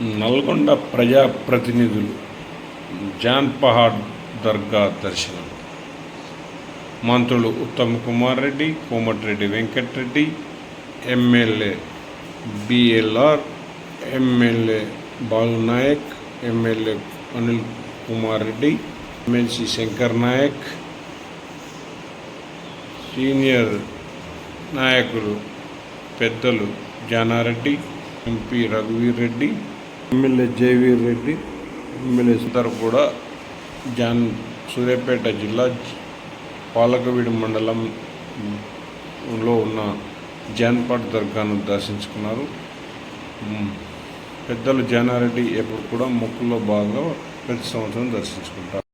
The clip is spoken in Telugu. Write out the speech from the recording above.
నల్గొండ ప్రజాప్రతినిధులు జాన్ పహాడ్ దర్గా దర్శనం. మంత్రులు Uttam Kumar Reddy Komatireddy Venkat Reddy MLA BLR MLA Balu Naik MLA Anil Kumar Reddy MLC Shankar Naik senior నాయకులు పెద్దలు జానారెడ్డి ఎంపీ రఘువీర్ రెడ్డి ఎమ్మెల్యే జయవీర్ రెడ్డి ఎమ్మెల్యే సుతారు కూడా జాన్ సూర్యాపేట జిల్లా పాలకవీడు మండలంలో ఉన్న జాన్పాట్ దర్గాను దర్శించుకున్నారు. పెద్దలు జానారెడ్డి ఎప్పుడు కూడా మొక్కుల్లో బాగా ప్రతి సంవత్సరం దర్శించుకుంటారు.